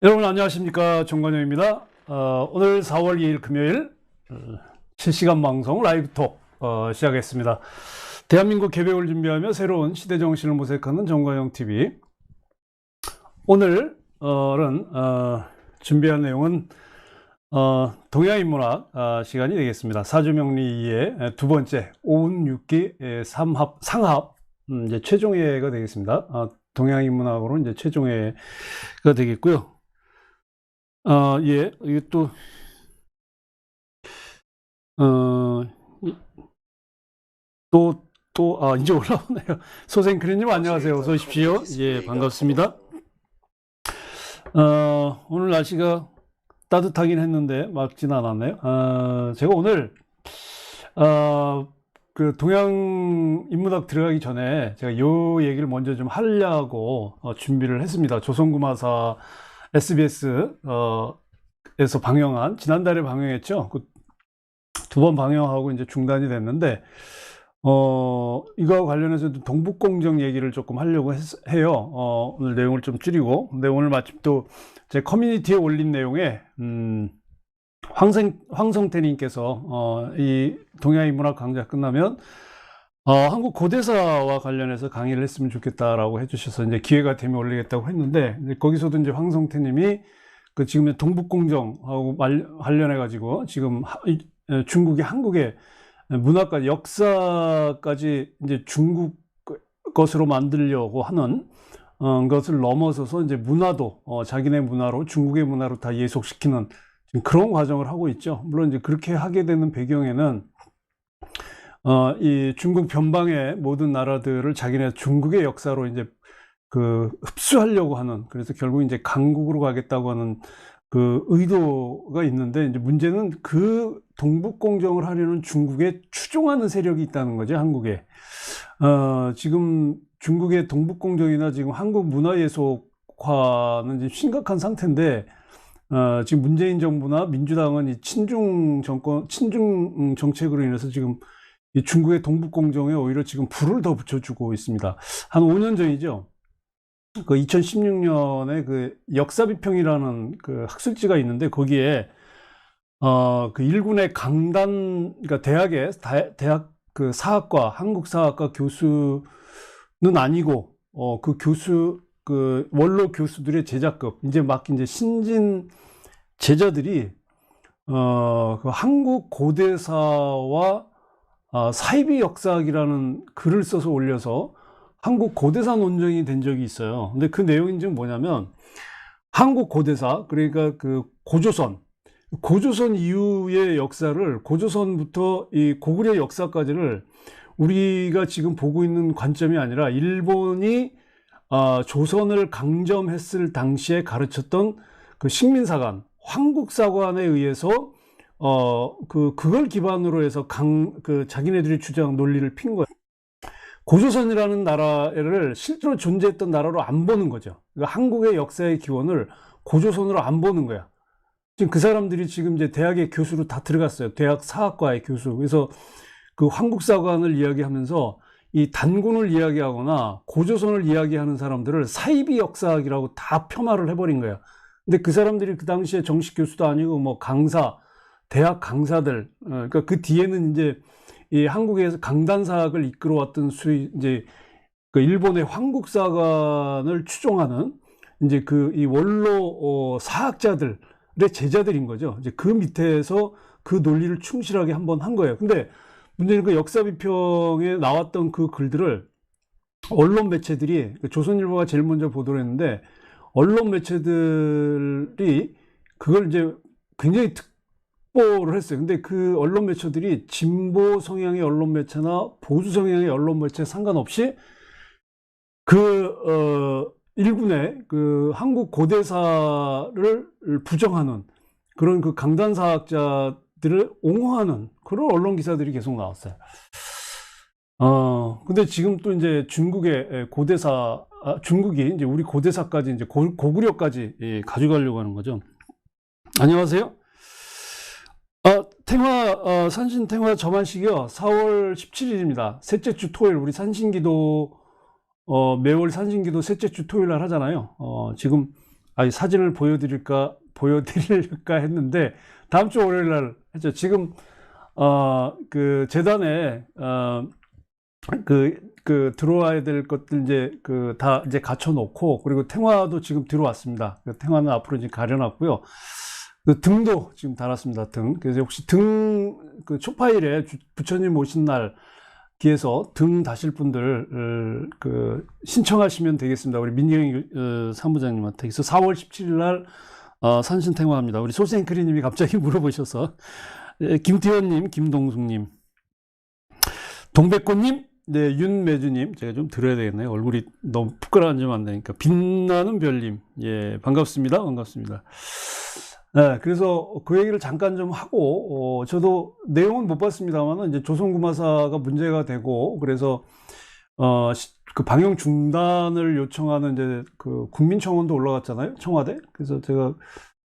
여러분 안녕하십니까 정관영입니다. 어, 오늘 4월 2일 금요일 어, 실시간 방송 라이브톡 어, 시작했습니다. 대한민국 개벽을 준비하며 새로운 시대 정신을 모색하는 정관영 TV. 오늘은 어, 준비한 내용은 어, 동양인문학 아, 시간이 되겠습니다. 사주명리의 두 번째 오운육기 삼합 상합 음, 이제 최종회가 되겠습니다. 아, 동양인문학으로 이제 최종회가 되겠고요. 아, 예, 이게 또, 어, 이- 또, 또, 아, 이제 올라오네요. 소생크리님 안녕하세요. 어서 오십시오. 예, 반갑습니다. 어, 오늘 날씨가 따뜻하긴 했는데 맑진 않았네요. 아, 제가 오늘, 어, 그 동양 인문학 들어가기 전에 제가 요 얘기를 먼저 좀 하려고 어, 준비를 했습니다. 조선구마사 SBS 어, 에서 방영한 지난달에 방영했죠. 그 두 번 방영하고 이제 중단이 됐는데 어 이거와 관련해서 도 동북공정 얘기를 조금 하려고 했, 해요. 어, 오늘 내용을 좀 줄이고 근데 오늘 마침 또 제 커뮤니티에 올린 내용에 음, 황생 황성태님께서 어, 이 동양인 문학 강좌 끝나면 어, 한국 고대사와 관련해서 강의를 했으면 좋겠다라고 해주셔서 이제 기회가 되면 올리겠다고 했는데 거기서도 이제 황성태님이 그 지금의 동북공정하고 말- 관련해 가지고 지금 하- 중국이 한국의 문화까지 역사까지 이제 중국 것으로 만들려고 하는 어, 것을 넘어서서 이제 문화도 어, 자기네 문화로 중국의 문화로 다 예속시키는 그런 과정을 하고 있죠. 물론 이제 그렇게 하게 되는 배경에는 어, 이 중국 변방의 모든 나라들을 자기네 중국의 역사로 이제 그 흡수하려고 하는 그래서 결국 이제 강국으로 가겠다고 하는 그 의도가 있는데 이제 문제는 그 동북 공정을 하려는 중국에 추종하는 세력이 있다는 거죠 한국에. 어, 지금 중국의 동북 공정이나 지금 한국 문화 예속화는 지금 심각한 상태인데 어, 지금 문재인 정부나 민주당은 이 친중 정권 친중 음, 정책으로 인해서 지금 이 중국의 동북공정에 오히려 지금 불을 더 붙여주고 있습니다. 한 5년 전이죠. 그 2016년에 그 역사비평이라는 그 학술지가 있는데 거기에 어 그 일군의 강단 그러니까 대학의 다- 대학 그 사학과 한국 사학과 교수는 아니고 어 그 교수 그 원로 교수들의 제자급 이제 막 이제 신진 제자들이 어 그 한국 고대사와 아, 사이비 역사학이라는 글을 써서 올려서 한국 고대사 논쟁이 된 적이 있어요. 근데 그 내용이 지금 뭐냐면 한국 고대사 그러니까 그 고조선 고조선 이후의 역사를 고조선부터 이 고구려 역사까지를 우리가 지금 보고 있는 관점이 아니라 일본이 아, 조선을 강점했을 당시에 가르쳤던 그 식민사관 황국사관에 의해서 어, 그, 그걸 기반으로 해서 강, 그, 자기네들이 주장 논리를 핀 거예요. 고조선이라는 나라를 실제로 존재했던 나라로 안 보는 거죠. 그러니까 한국의 역사의 기원을 고조선으로 안 보는 거야. 지금 그 사람들이 지금 이제 대학의 교수로 다 들어갔어요. 대학 사학과의 교수. 그래서 그 황국사관을 이야기하면서 이 단군을 이야기하거나 고조선을 이야기하는 사람들을 사이비 역사학이라고 다 폄하를 해버린 거야. 근데 그 사람들이 그 당시에 정식 교수도 아니고 뭐 강사, 대학 강사들, 어, 그러니까 그 뒤에는 이제 이 한국에서 강단사학을 이끌어왔던 수 이제 그 일본의 황국사관을 추종하는 이제 그 이 원로 어, 사학자들의 제자들인 거죠. 이제 그 밑에서 그 논리를 충실하게 한번 한 거예요. 근데 문제는 그 역사 비평에 나왔던 그 글들을 언론 매체들이 그 조선일보가 제일 먼저 보도를 했는데 언론 매체들이 그걸 이제 굉장히 특 보를 했어요. 근데 그 언론 매체들이 진보 성향의 언론 매체나 보수 성향의 언론 매체 상관없이 그, 어, 일군의 그 한국 고대사를 부정하는 그런 그 강단사학자들을 옹호하는 그런 언론 기사들이 계속 나왔어요. 어, 근데 지금 또 이제 중국의 고대사, 아, 중국이 이제 우리 고대사까지 이제 고, 고구려까지 예, 가져가려고 하는 거죠. 안녕하세요. 아, 탱화, 어, 산신 탱화 저만식이요. 4월 17일입니다. 셋째 주 토요일, 우리 산신기도, 어, 매월 산신기도 셋째 주 토요일 날 하잖아요. 어, 지금 아니 사진을 보여드릴까 보여드릴까 했는데 다음 주 월요일 날 했죠. 지금 어 그 재단에 어 그 그 들어와야 될 것들 이제 그 다 이제 갖춰 놓고 그리고 탱화도 지금 들어왔습니다. 그 탱화는 앞으로 이제 가려놨고요. 그 등도 지금 달았습니다. 등. 그래서 혹시 등 그 초파일에 주- 부처님 오신 날 기해서 등 다실 분들 어, 그 신청하시면 되겠습니다. 우리 민경 어, 사무장님한테 그래서 4월 17일 날 어, 산신탱화합니다. 우리 소생크리님이 갑자기 물어보셔서 예, 김태현님, 김동숙님, 동백꽃님, 네 윤매주님 제가 좀 들어야 되겠네요. 얼굴이 너무 부끄러워지면 안 되니까 빛나는 별님, 예 반갑습니다, 반갑습니다. 네, 그래서 그 얘기를 잠깐 좀 하고, 어, 저도 내용은 못 봤습니다만은 이제 조선구마사가 문제가 되고, 그래서, 어, 시- 그 방영 중단을 요청하는 이제 그 국민청원도 올라갔잖아요. 청와대. 그래서 제가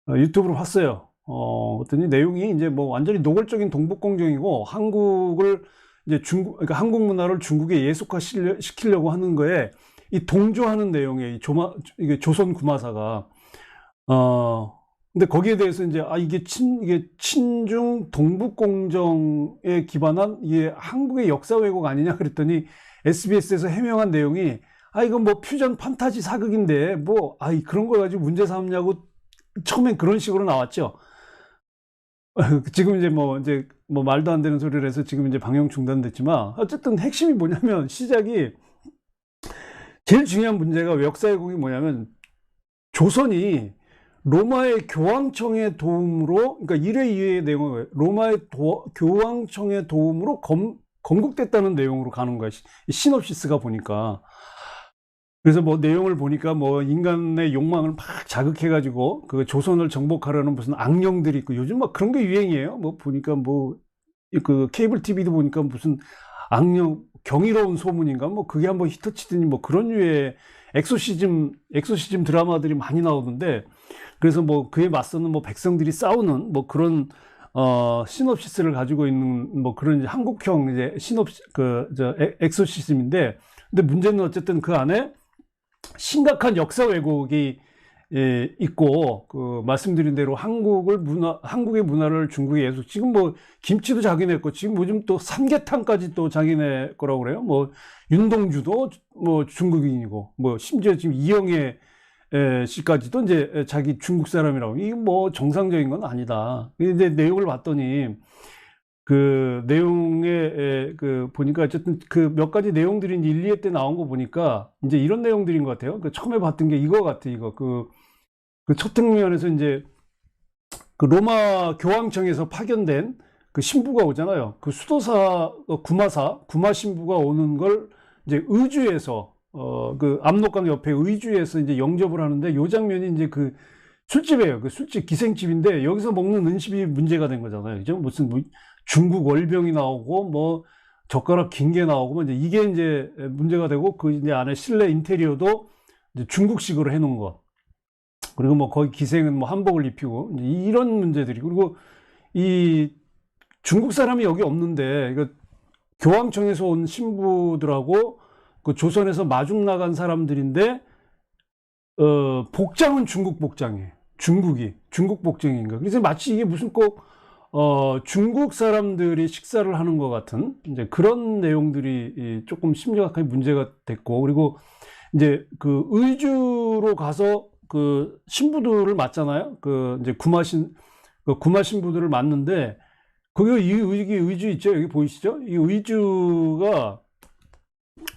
어, 유튜브로 봤어요. 어, 어더니 내용이 이제 뭐 완전히 노골적인 동북공정이고, 한국을 이제 중국, 그러니까 한국 문화를 중국에 예속화 시키려고 하는 거에 이 동조하는 내용의 이 조마, 이게 조선 구마사가, 어, 근데 거기에 대해서 이제 아 이게 친 이게 친중 동북 공정에 기반한 이게 한국의 역사 왜곡 아니냐 그랬더니 SBS에서 해명한 내용이 아 이건 뭐 퓨전 판타지 사극인데 뭐 아이 그런 걸 가지고 문제 삼냐고 처음엔 그런 식으로 나왔죠. 지금 이제 뭐 이제 뭐 말도 안 되는 소리를 해서 지금 이제 방영 중단됐지만 어쨌든 핵심이 뭐냐면 시작이 제일 중요한 문제가 역사 왜곡이 뭐냐면 조선이 로마의 교황청의 도움으로, 그러니까 1회, 2회의 내용은 뭐예요? 로마의 도- 교황청의 도움으로 검, 건국됐다는 내용으로 가는 거야. 시- 시놉시스가 보니까. 그래서 뭐 내용을 보니까 뭐 인간의 욕망을 막 자극해 가지고 그 조선을 정복하려는 무슨 악령들이 있고 요즘 막 그런 게 유행이에요. 뭐 보니까 뭐 그 케이블 TV도 보니까 무슨 악령, 경이로운 소문인가 뭐 그게 한번 히터치더니 뭐 그런 류의 엑소시즘, 엑소시즘 드라마들이 많이 나오는데 그래서 뭐 그에 맞서는 뭐 백성들이 싸우는 뭐 그런 어 시놉시스를 가지고 있는 뭐 그런 이제 한국형 이제 시놉 그저 엑소시즘인데 근데 문제는 어쨌든 그 안에 심각한 역사 왜곡이 예, 있고 그 말씀드린 대로 한국을 문화 한국의 문화를 중국에 예속 지금 뭐 김치도 자기네 거 지금 요즘 또 삼계탕까지 또 자기네 거라고 그래요? 뭐 윤동주도 뭐 중국인이고 뭐 심지어 지금 이영애 에, 씨까지도 이제 자기 중국 사람이라고 이게 뭐 정상적인 건 아니다. 근데 내용을 봤더니 그 내용에 에, 그 보니까 어쨌든 그 몇 가지 내용들이 이제 1, 2회 때 나온 거 보니까 이제 이런 내용들인 것 같아요. 그 처음에 봤던 게 이거 같아 이거 그그 초특면에서 이제 그 로마 교황청에서 파견된 그 신부가 오잖아요. 그 수도사 어, 구마사 구마 신부가 오는 걸 이제 의주에서 어 그 압록강 옆에 의주에서 이제 영접을 하는데 요 장면이 이제 그 술집이에요. 그 술집 기생집인데 여기서 먹는 음식이 문제가 된 거잖아요. 그죠? 무슨 뭐 중국 월병이 나오고 뭐 젓가락 긴 게 나오고 뭐 이제 이게 이제 문제가 되고 그 이제 안에 실내 인테리어도 중국식으로 해놓은 것. 그리고 뭐 거기 기생은 뭐 한복을 입히고 이런 문제들이 그리고 이 중국 사람이 여기 없는데 이거 교황청에서 온 신부들하고 그 조선에서 마중 나간 사람들인데 어 복장은 중국 복장이에요. 중국이 중국 복장인가. 그래서 마치 이게 무슨 꼭 어, 중국 사람들이 식사를 하는 것 같은 이제 그런 내용들이 이 조금 심각하게 문제가 됐고 그리고 이제 그 의주로 가서 그 신부들을 맞잖아요. 그 이제 구마신 그 구마 신부들을 맞는데 그게 이 의기 의주 있죠. 여기 보이시죠? 이 의주가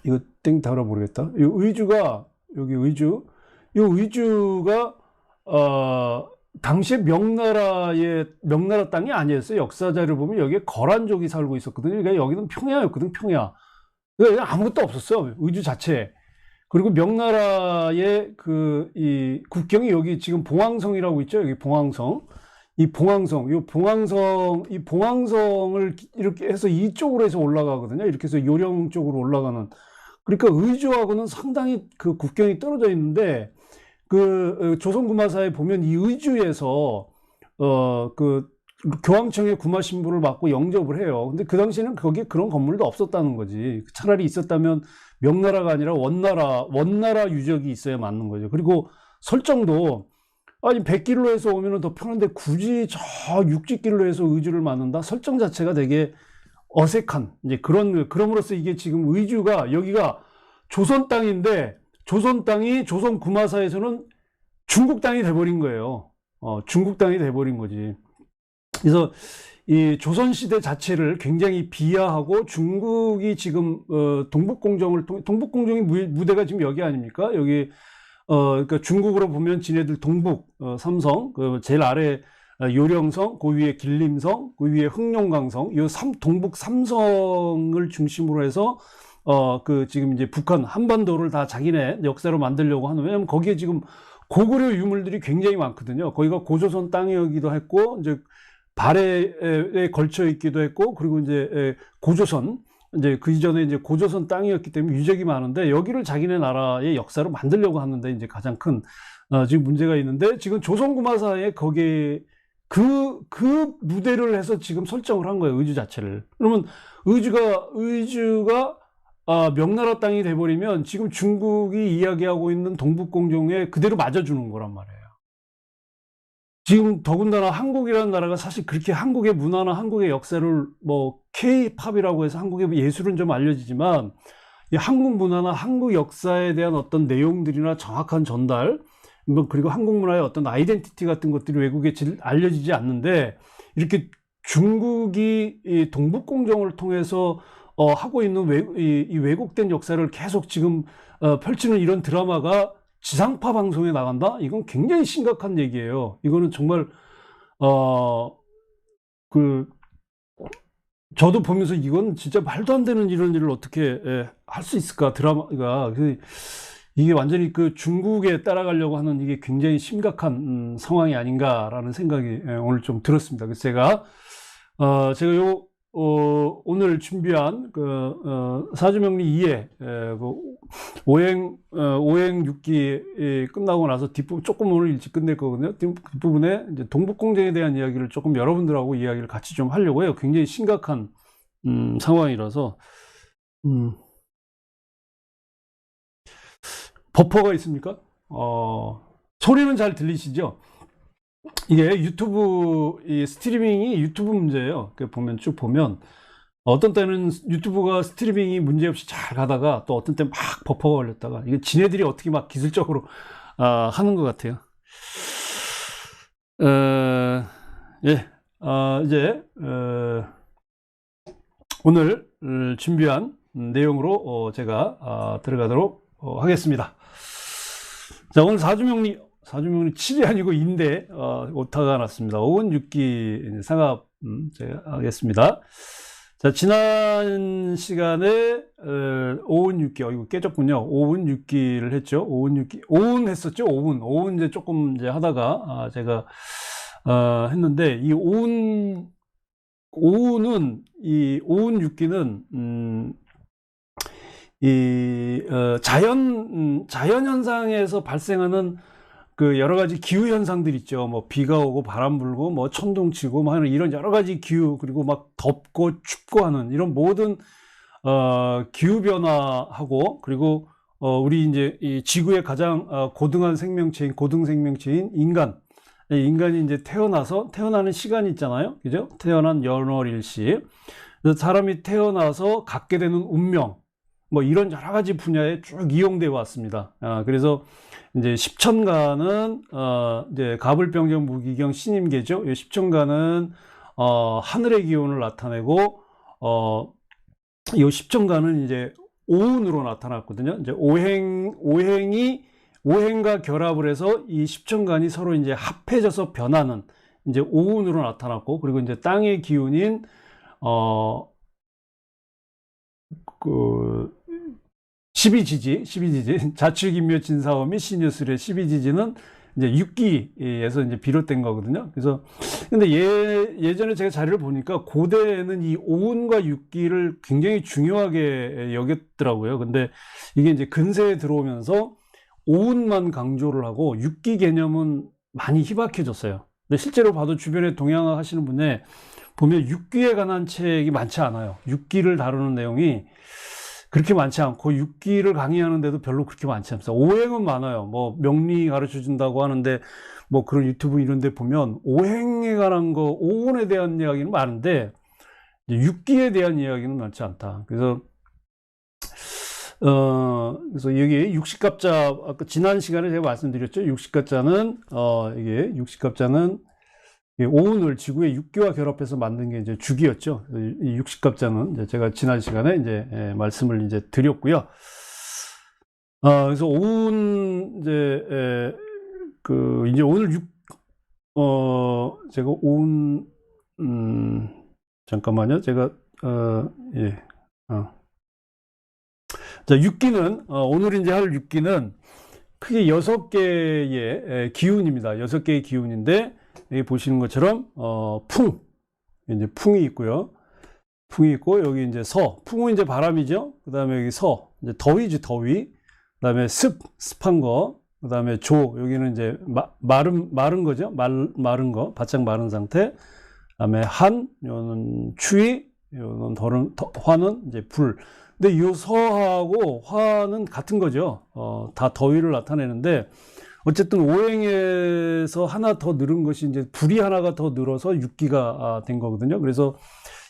이거 땡 달아 모르겠다. 이 의주가 여기 의주 이 의주가 어 당시에 명나라의 명나라 땅이 아니었어요. 역사자를 보면 여기에 거란족이 살고 있었거든요. 그러니까 여기는 평야였거든, 평야. 그러니까 아무것도 없었어요. 의주 자체에. 그리고 명나라의 그 이 국경이 여기 지금 봉황성이라고 있죠. 여기 봉황성. 이 봉황성, 이 봉황성, 이 봉황성을 이렇게 해서 이쪽으로 해서 올라가거든요. 이렇게 해서 요령 쪽으로 올라가는. 그러니까 의주하고는 상당히 그 국경이 떨어져 있는데 그 어, 조선구마사에 보면 이 의주에서 어 그 교황청의 구마 신부를 맡고 영접을 해요. 근데 그 당시에는 거기에 그런 건물도 없었다는 거지. 차라리 있었다면 명나라가 아니라 원나라 원나라 유적이 있어야 맞는 거죠. 그리고 설정도 아니 100길로에서 오면은 더 편한데 굳이 저 60길로에서 의주를 만든다 설정 자체가 되게 어색한 이제 그런 그럼으로써 이게 지금 의주가 여기가 조선 땅인데 조선 땅이 조선 구마사에서는 중국 땅이 돼버린 거예요. 어, 중국 땅이 돼버린 거지. 그래서 이 조선 시대 자체를 굉장히 비하하고 중국이 지금 어, 동북 공정을 통- 동북 공정이 무- 무대가 지금 여기 아닙니까? 여기 어, 그러니까 중국으로 보면 지네들 동북 어, 삼성 그 제일 아래 어, 요령성, 그 위에 길림성, 그 위에 흑룡강성, 이 삼, 동북 삼성을 중심으로 해서 어, 그 지금 이제 북한 한반도를 다 자기네 역사로 만들려고 하는 왜냐면 거기에 지금 고구려 유물들이 굉장히 많거든요. 거기가 고조선 땅이기도 했고 이제 발해에 걸쳐 있기도 했고 그리고 이제 에, 고조선 이제 그 이전에 이제 고조선 땅이었기 때문에 유적이 많은데 여기를 자기네 나라의 역사로 만들려고 하는데 이제 가장 큰 어, 지금 문제가 있는데 지금 조선구마사에 거기에 그, 그 무대를 해서 지금 설정을 한 거예요, 의주 자체를. 그러면 의주가, 의주가, 아, 명나라 땅이 돼버리면 지금 중국이 이야기하고 있는 동북공정에 그대로 맞아주는 거란 말이에요. 지금 더군다나 한국이라는 나라가 사실 그렇게 한국의 문화나 한국의 역사를 뭐 K-팝이라고 해서 한국의 예술은 좀 알려지지만 이 한국 문화나 한국 역사에 대한 어떤 내용들이나 정확한 전달, 뭐 그리고 한국 문화의 어떤 아이덴티티 같은 것들이 외국에 질- 알려지지 않는데 이렇게 중국이 이 동북 공정을 통해서 어, 하고 있는 외, 이, 이 왜곡된 역사를 계속 지금 어, 펼치는 이런 드라마가 지상파 방송에 나간다? 이건 굉장히 심각한 얘기예요. 이거는 정말 어, 그 저도 보면서 이건 진짜 말도 안 되는 이런 일을 어떻게 할 수 있을까 드라마가 그 이게 완전히 그 중국에 따라가려고 하는 이게 굉장히 심각한 음, 상황이 아닌가라는 생각이 예, 오늘 좀 들었습니다. 그래서 제가 어, 제가 요 어, 오늘 준비한 그 어, 사주명리 2회 에, 그 오행 어, 오행 6기 끝나고 나서 뒷부분 조금 오늘 일찍 끝낼 거거든요. 뒷- 뒷부분에 이제 동북공정에 대한 이야기를 조금 여러분들하고 이야기를 같이 좀 하려고 해요. 굉장히 심각한 음, 상황이라서 음. 버퍼가 있습니까? 어, 소리는 잘 들리시죠? 이게 유튜브 이 스트리밍이 유튜브 문제예요. 그 보면 쭉 보면 어떤 때는 유튜브가 스트리밍이 문제없이 잘 가다가 또 어떤 때 막 버퍼가 걸렸다가 이게 지네들이 어떻게 막 기술적으로 아, 하는 것 같아요. 어, 예, 아, 이제 어, 오늘 음, 준비한 내용으로 어, 제가 아, 들어가도록 어, 하겠습니다. 자, 오늘 사주명리, 사주명리 7이 아니고 인데, 어, 오타가 났습니다. 오은 6기 상합, 음, 제가 하겠습니다. 자, 지난 시간에, 어, 오은 6기, 어, 이거 깨졌군요. 오은 6기를 했죠. 오은 6기, 오은 했었죠. 오은. 오은 이제 조금 이제 하다가, 아, 제가, 어, 했는데, 이 오은, 오은은, 이 오은 6기는, 음, 이 어, 자연 음, 자연 현상에서 발생하는 그 여러 가지 기후 현상들 있죠. 뭐 비가 오고 바람 불고 뭐 천둥 치고 뭐 하는 이런 여러 가지 기후 그리고 막 덥고 춥고 하는 이런 모든 어, 기후 변화하고 그리고 어, 우리 이제 이 지구의 가장 어, 고등한 생명체인 고등 생명체인 인간 이 인간이 이제 태어나서 태어나는 시간이 있잖아요. 그죠? 태어난 연월일시. 사람이 태어나서 갖게 되는 운명 뭐 이런 여러 가지 분야에 쭉 이용되어 왔습니다. 아, 그래서 이제 십천가는 어, 이제 가불병정 무기경 신임계죠. 이 십천가는 어, 하늘의 기운을 나타내고 어, 이 십천가는 이제 오운으로 나타났거든요. 이제 오행 오행이 오행과 결합을 해서 이 십천간이 서로 이제 합해져서 변하는 이제 오운으로 나타났고 그리고 이제 땅의 기운인 어 그, 12지지, 12지지, 자축인묘 진사오미 신유술의 12지지는 이제 6기에서 이제 비롯된 거거든요. 그래서, 근데 예, 예전에 제가 자료를 보니까 고대에는 이 오운과 6기를 굉장히 중요하게 여겼더라고요. 근데 이게 이제 근세에 들어오면서 오운만 강조를 하고 6기 개념은 많이 희박해졌어요. 근데 실제로 봐도 주변에 동양화 하시는 분에 보면 6기에 관한 책이 많지 않아요. 6기를 다루는 내용이 그렇게 많지 않고 육기를 강의하는데도 별로 그렇게 많지 않습니다. 오행은 많아요. 뭐 명리 가르쳐 준다고 하는데 뭐 그런 유튜브 이런 데 보면 오행에 관한 거, 오운에 대한 이야기는 많은데 육기에 대한 이야기는 많지 않다. 그래서 어, 그래서 여기 육식갑자, 아까 지난 시간에 제가 말씀드렸죠. 육식갑자는, 어, 이게 육식갑자는 이 오운을 지구의 육기와 결합해서 만든 게 이제 죽이었죠. 이 육식갑자는 제가 지난 시간에 이제 예, 말씀을 이제 드렸고요. 아, 그래서 오운 이제 에, 그 이제 오늘 육, 어, 제가 오운 음, 잠깐만요. 제가 어, 예, 어. 자, 육기는 어, 오늘 이제 할 육기는 크게 여섯 개의 에, 기운입니다. 여섯 개의 기운인데 여기 보시는 것처럼 어, 풍 이제 풍이 있고요. 풍이 있고 여기 이제 서 풍은 이제 바람이죠. 그 다음에 여기 서 이제 더위지 더위. 그 다음에 습 습한 거. 그 다음에 조 여기는 이제 마, 마른 마른 거죠. 말, 마른 거 바짝 마른 상태. 그 다음에 한 요는 추위 요는 더른 더, 화는 이제 불. 근데 이 서하고 화는 같은 거죠. 어, 다 더위를 나타내는데 어쨌든 오행에서 하나 더 늘은 것이 이제 불이 하나가 더 늘어서 육기가 아, 된 거거든요. 그래서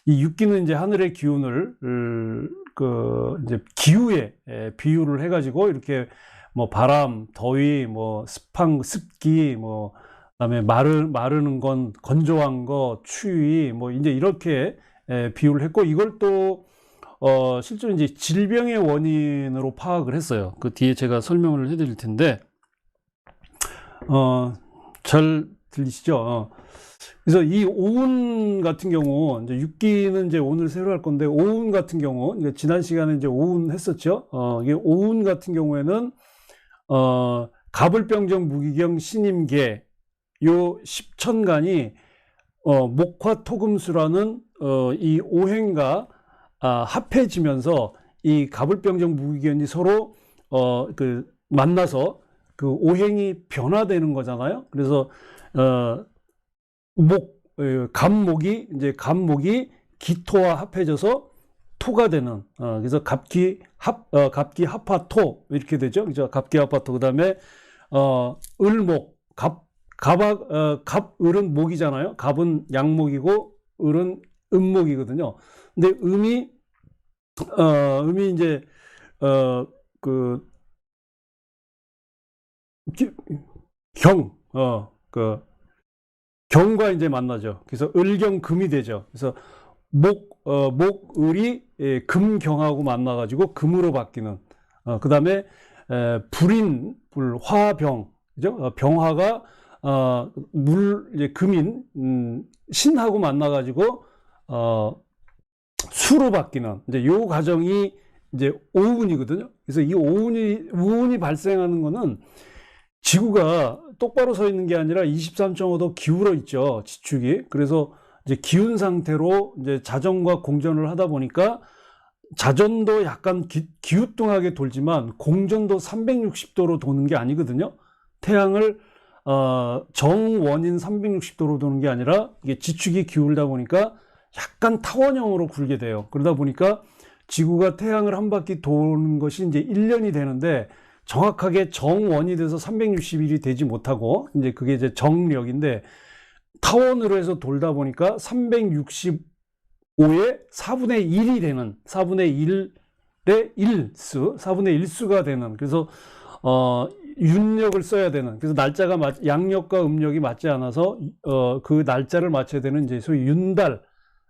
이 육기는 이제 하늘의 기운을 을, 그 이제 기후에 에, 비유를 해가지고 이렇게 뭐 바람, 더위, 뭐 습한 습기, 뭐 그다음에 마르 마르는 건 건조한 거, 추위, 뭐 이제 이렇게 에, 비유를 했고 이걸 또 어, 실제로 이제 질병의 원인으로 파악을 했어요. 그 뒤에 제가 설명을 해드릴 텐데, 어, 잘 들리시죠? 어. 그래서 이 오운 같은 경우, 이제 육기는 이제 오늘 새로 할 건데, 오운 같은 경우, 이제 지난 시간에 이제 오운 했었죠? 어, 이게 오운 같은 경우에는, 어, 가불병정 무기경 신임계, 요 십천간이, 어, 목화 토금수라는, 어, 이 오행과, 아, 합해지면서 이 가불병정 무기견이 서로 어 그 만나서 그 오행이 변화되는 거잖아요. 그래서 어 목 갑목이 이제 갑목이 기토와 합해져서 토가 되는 어 그래서 갑기 합 어, 갑기 합화토 이렇게 되죠. 그죠? 갑기 합화토 그다음에 어 을목 갑 갑악 어, 갑 을은 목이잖아요. 갑은 양목이고 을은 음목이거든요. 근데 음이 어 음이 이제 어 그 경, 어, 그, 경과 이제 만나죠. 그래서 을경금이 되죠. 그래서 목, 어, 목을이 예, 금경하고 만나가지고 금으로 바뀌는, 어, 그 다음에, 불인, 불, 화병, 그죠? 어, 병화가, 어, 물, 이제 금인, 음, 신하고 만나가지고, 어, 수로 바뀌는, 이제 요 과정이 이제 오운이거든요. 그래서 이 오운이, 오운이 발생하는 거는 지구가 똑바로 서 있는 게 아니라 23.5도 기울어 있죠. 지축이. 그래서 이제 기운 상태로 이제 자전과 공전을 하다 보니까 자전도 약간 기, 기우뚱하게 돌지만 공전도 360도로 도는 게 아니거든요. 태양을 어, 정원인 360도로 도는 게 아니라 이게 지축이 기울다 보니까 약간 타원형으로 굴게 돼요. 그러다 보니까 지구가 태양을 한 바퀴 도는 것이 이제 1년이 되는데 정확하게 정원이 돼서 360일이 되지 못하고 이제 그게 이제 정력인데 타원으로 해서 돌다 보니까 365의 4분의 1이 되는 4분의 1의 1수, 4분의 1수가 되는 그래서 어 윤력을 써야 되는 그래서 날짜가 맞, 양력과 음력이 맞지 않아서 어 그 날짜를 맞춰야 되는 이제 소위 윤달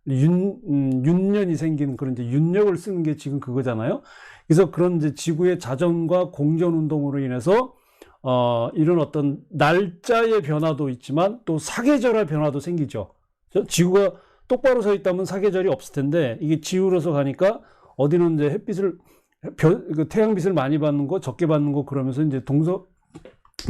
윤 음, 윤년이 생기는 그런 이제 윤력을 쓰는 게 지금 그거잖아요. 그래서 그런 이제 지구의 자전과 공전 운동으로 인해서 어, 이런 어떤 날짜의 변화도 있지만 또 사계절의 변화도 생기죠. 지구가 똑바로 서 있다면 사계절이 없을 텐데 이게 지구로서 가니까 어디는 이제 햇빛을 별, 그 태양빛을 많이 받는 거 적게 받는 거 그러면서 이제 동서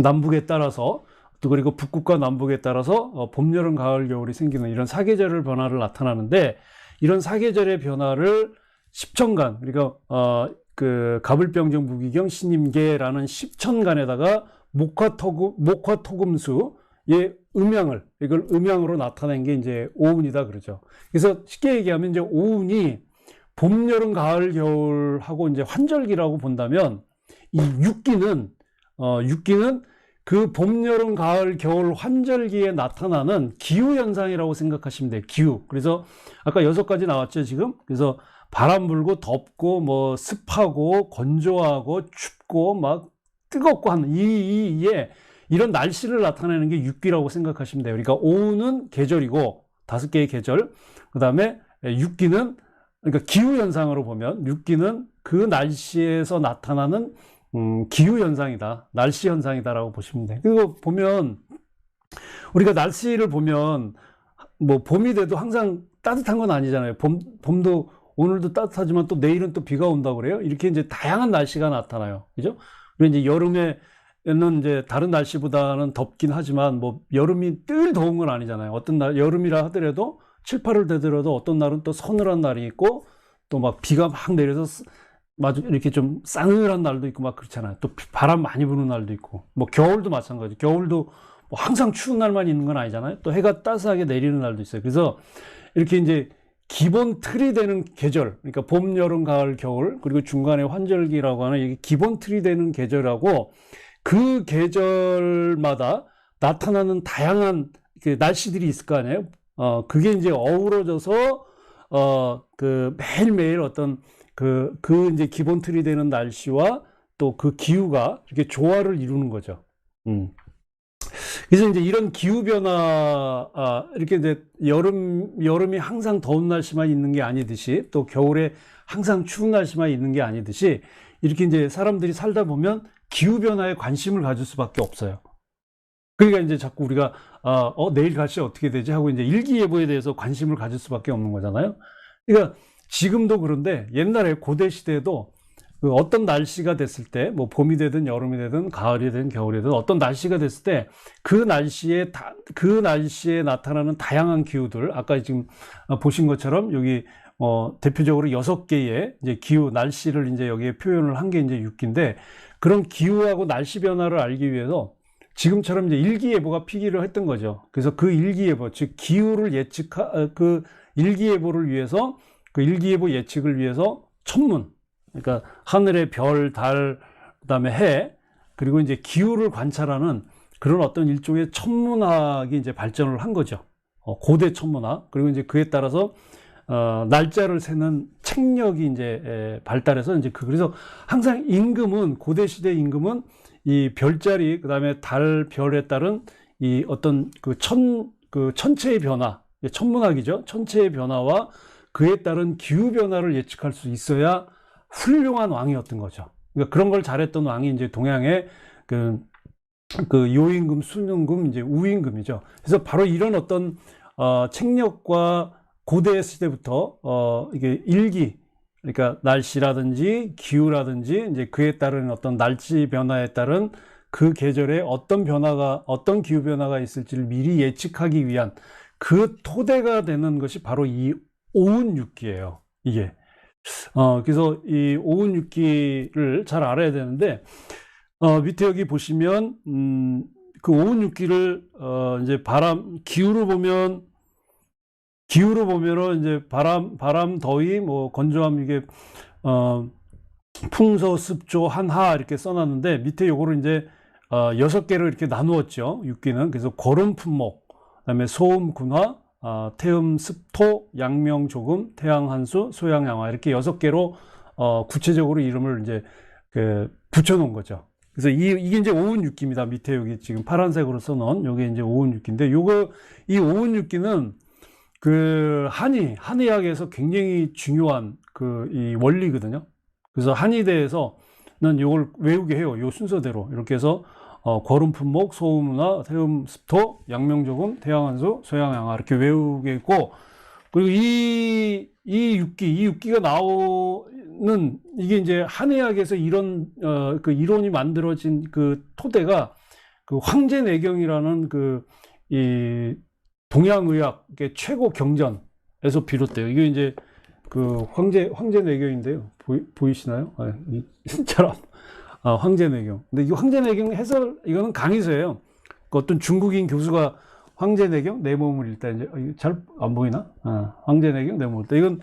남북에 따라서 또 그리고 북극과 남북에 따라서 어, 봄, 여름, 가을, 겨울이 생기는 이런 사계절의 변화를 나타나는데 이런 사계절의 변화를 십천간 그러니까 어, 그 가불병정 무기경 신임계라는 십천간에다가 목화토금, 목화토금수의 음양을, 이걸 음양으로 나타낸 게 이제 오운이다 그러죠. 그래서 쉽게 얘기하면 이제 오운이 봄, 여름, 가을, 겨울하고 이제 환절기라고 본다면 이 육기는 어, 육기는 그 봄, 여름, 가을, 겨울 환절기에 나타나는 기후 현상이라고 생각하시면 돼요. 기후. 그래서 아까 여섯 가지 나왔죠, 지금. 그래서 바람 불고 덥고 뭐 습하고 건조하고 춥고 막 뜨겁고 하는 이, 이, 이에 이런 날씨를 나타내는 게 육기라고 생각하시면 돼요. 그러니까 오후는 계절이고 다섯 개의 계절. 그 다음에 육기는 그러니까 기후 현상으로 보면 육기는 그 날씨에서 나타나는 음, 기후 현상이다. 날씨 현상이다라고 보시면 돼요. 그리고 보면 우리가 날씨를 보면 뭐 봄이 돼도 항상 따뜻한 건 아니잖아요. 봄, 봄도 오늘도 따뜻하지만 또 내일은 또 비가 온다고 그래요. 이렇게 이제 다양한 날씨가 나타나요. 그죠? 그리고 이제 여름에는 이제 다른 날씨보다는 덥긴 하지만 뭐 여름이 늘 더운 건 아니잖아요. 어떤 날, 여름이라 하더라도 7, 8월 되더라도 어떤 날은 또 서늘한 날이 있고 또 막 비가 막 내려서 쓰- 마주 이렇게 좀 싸늘한 날도 있고 막 그렇잖아요. 또 비- 바람 많이 부는 날도 있고 뭐 겨울도 마찬가지. 겨울도 뭐 항상 추운 날만 있는 건 아니잖아요. 또 해가 따스하게 내리는 날도 있어요. 그래서 이렇게 이제 기본 틀이 되는 계절, 그러니까 봄, 여름, 가을, 겨울, 그리고 중간에 환절기라고 하는 이게 기본 틀이 되는 계절하고 그 계절마다 나타나는 다양한 그 날씨들이 있을 거 아니에요? 어, 그게 이제 어우러져서 어, 그 매일매일 어떤 그, 그 이제 기본 틀이 되는 날씨와 또 그 기후가 이렇게 조화를 이루는 거죠. 음. 그래서 이제 이런 기후 변화, 아, 이렇게 이제 여름, 여름이 항상 더운 날씨만 있는 게 아니듯이 또 겨울에 항상 추운 날씨만 있는 게 아니듯이 이렇게 이제 사람들이 살다 보면 기후 변화에 관심을 가질 수밖에 없어요. 그러니까 이제 자꾸 우리가 아, 어, 내일 날씨 어떻게 되지 하고 이제 일기예보에 대해서 관심을 가질 수밖에 없는 거잖아요. 그러니까 지금도 그런데 옛날에 고대 시대에도 그 어떤 날씨가 됐을 때, 뭐 봄이 되든 여름이 되든 가을이 되든 겨울이 되든 어떤 날씨가 됐을 때 그 날씨에 다, 그 날씨에 나타나는 다양한 기후들, 아까 지금 어, 보신 것처럼 여기 어, 대표적으로 여섯 개의 이제 기후, 날씨를 이제 여기에 표현을 한 게 이제 육기인데 그런 기후하고 날씨 변화를 알기 위해서 지금처럼 이제 일기예보가 필기를 했던 거죠. 그래서 그 일기예보, 즉 기후를 예측하, 어, 그 일기예보를 위해서 그 일기예보 예측을 위해서 천문, 그러니까 하늘의 별, 달, 그다음에 해, 그리고 이제 기후를 관찰하는 그런 어떤 일종의 천문학이 이제 발전을 한 거죠. 어, 고대 천문학. 그리고 이제 그에 따라서 어, 날짜를 세는 책력이 이제 에, 발달해서 이제 그 그래서 항상 임금은 고대 시대 임금은 이 별자리 그다음에 달 별에 따른 이 어떤 그천그 천체의 변화 천문학이죠 천체의 변화와 그에 따른 기후 변화를 예측할 수 있어야 훌륭한 왕이었던 거죠. 그러니까 그런 걸 잘했던 왕이 이제 동양의 그, 그 요임금, 순임금, 이제 우임금이죠. 그래서 바로 이런 어떤 어, 책력과 고대 시대부터 어, 이게 일기, 그러니까 날씨라든지 기후라든지 이제 그에 따른 어떤 날씨 변화에 따른 그 계절에 어떤 변화가 어떤 기후 변화가 있을지를 미리 예측하기 위한 그 토대가 되는 것이 바로 이 오운육기예요. 이게 어 그래서 이 오운육기를 잘 알아야 되는데 어 밑에 여기 보시면 음 그 오운육기를 어 이제 바람 기후로 보면 기후로 보면은 이제 바람 바람 더위 뭐 건조함 이게 어 풍서 습조 한하 이렇게 써놨는데 밑에 요거를 이제 어 여섯 개로 이렇게 나누었죠 육기는. 그래서 거름 품목 그다음에 소음 군화 어, 태음 습토 양명 조금 태양 한수 소양 양화 이렇게 여섯 개로 어 구체적으로 이름을 이제 그 붙여놓은 거죠. 그래서 이, 이게 이제 오운육기입니다. 밑에 여기 지금 파란색으로 써놓은 요게 이제 오운육기인데 요거 이 오운육기는 그 한의 한의학에서 굉장히 중요한 그 이 원리거든요. 그래서 한의대에서는 요걸 외우게 해요. 요 순서대로 이렇게 해서 어, 거름 품목, 소음문화, 태음 습토, 양명조금, 태양한수, 소양양화 이렇게 외우게 있고 그리고 이, 이 육기, 이 육기가 나오는 이게 이제 한의학에서 이런 어, 그 이론이 만들어진 그 토대가 그 황제내경이라는 그 이 동양의학의 최고 경전에서 비롯돼요. 이게 이제 그 황제 황제 내경인데요. 보이, 보이시나요? 아, 이, 잘 안, 아, 황제내경. 근데 이 황제내경 해설, 이거는 강의서예요. 그 어떤 중국인 교수가 황제내경 내 몸을 읽다 이제 잘 안 보이나? 아, 황제내경 내 몸을 읽다. 이건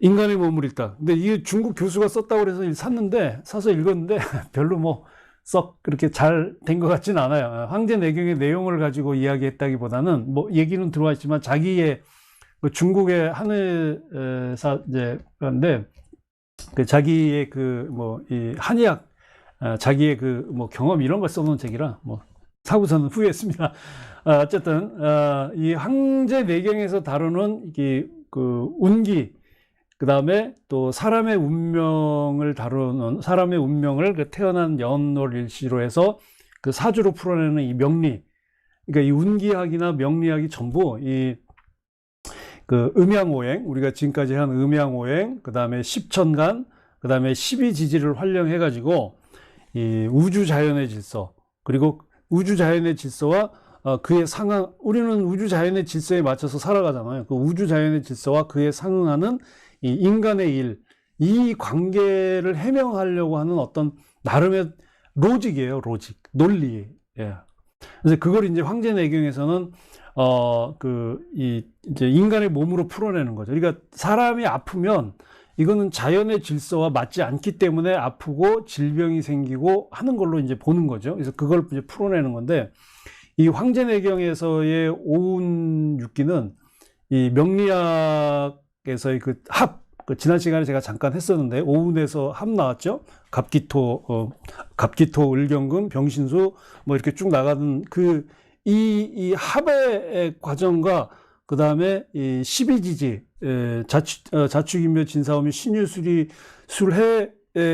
인간의 몸을 읽다. 근데 이게 중국 교수가 썼다고 그래서 샀는데 사서 읽었는데 별로 뭐 썩 그렇게 잘 된 것 같지는 않아요. 황제 내경의 내용을 가지고 이야기했다기보다는 뭐 얘기는 들어와 있지만 자기의 그 중국의 한의사 이제 그런데 그 자기의 그 뭐 이 한의학 어, 자기의 그 뭐 경험 이런 걸 써놓은 책이라 뭐 사고서는 후회했습니다. 어, 어쨌든 어, 이 황제 내경에서 다루는 이게 그 운기 그 다음에 또 사람의 운명을 다루는 사람의 운명을 그 태어난 연월일시로 해서 그 사주로 풀어내는 이 명리 그러니까 이 운기학이나 명리학이 전부 이 그 음양오행 우리가 지금까지 한 음양오행 그 다음에 십천간 그 다음에 십이지지를 활용해 가지고 이 우주 자연의 질서 그리고 우주 자연의 질서와 어, 그에 상응 우리는 우주 자연의 질서에 맞춰서 살아가잖아요. 그 우주 자연의 질서와 그에 상응하는 이 인간의 일, 이 관계를 해명하려고 하는 어떤 나름의 로직이에요, 로직, 논리. 예. 그래서 그걸 이제 황제 내경에서는 어, 그, 이, 이제 인간의 몸으로 풀어내는 거죠. 그러니까 사람이 아프면 이거는 자연의 질서와 맞지 않기 때문에 아프고 질병이 생기고 하는 걸로 이제 보는 거죠. 그래서 그걸 이제 풀어내는 건데 이 황제내경에서의 오운 육기는 이 명리학에서의 그 합, 그 지난 시간에 제가 잠깐 했었는데 오운에서 합 나왔죠. 갑기토, 어, 갑기토, 을경금, 병신수 뭐 이렇게 쭉 나가는 그 이 이 합의 과정과 그 다음에 이 십이지지 에, 자축 어, 자축인묘 진사오미 신유술이 술해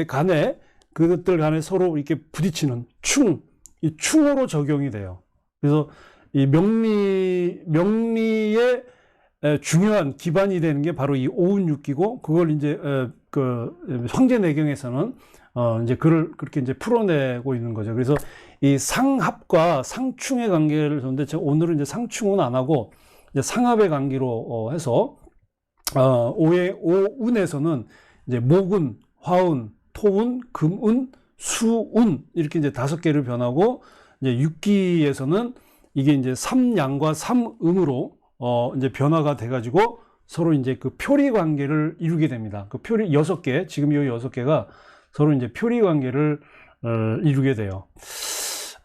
간에 그것들 간에 서로 이렇게 부딪히는 충, 이 충으로 적용이 돼요. 그래서 이 명리 명리의 에, 중요한 기반이 되는 게 바로 이 오운육기고 그걸 이제 에, 그 황제 내경에서는 어 이제 그를 그렇게 이제 풀어내고 있는 거죠. 그래서 이 상합과 상충의 관계를 보는데 오늘은 이제 상충은 안 하고 상합의 관계로 어, 해서 어, 오의 오운에서는 이제 목운, 화운, 토운, 금운, 수운 이렇게 이제 다섯 개를 변하고 이제 육기에서는 이게 이제 삼양과 삼음으로 어 이제 변화가 돼가지고 서로 이제 그 표리 관계를 이루게 됩니다. 그 표리 여섯 개 지금 이 여섯 개가 서로 이제 표리 관계를 어, 이루게 돼요.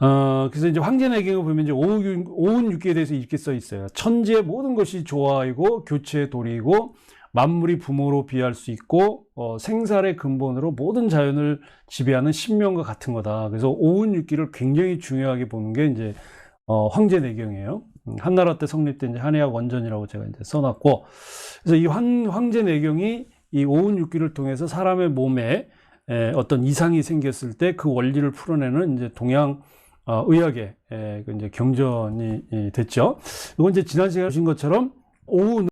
어, 그래서 이제 황제내경을 보면 이제 오운, 오운 육기에 대해서 이렇게 써 있어요. 천지의 모든 것이 조화이고 교체의 도리이고 만물이 부모로 비할 수 있고 어, 생살의 근본으로 모든 자연을 지배하는 신명과 같은 거다. 그래서 오운 육기를 굉장히 중요하게 보는 게 이제 어, 황제내경이에요. 음, 한나라 때 성립된 이제 한의학 원전이라고 제가 이제 써놨고, 그래서 이 황, 황제내경이 이 오운 육기를 통해서 사람의 몸에 에, 어떤 이상이 생겼을 때 그 원리를 풀어내는 이제 동양 어, 의학의 에, 그 이제 경전이 이, 됐죠. 이건 이제 지난 시간에 보신 것처럼 오운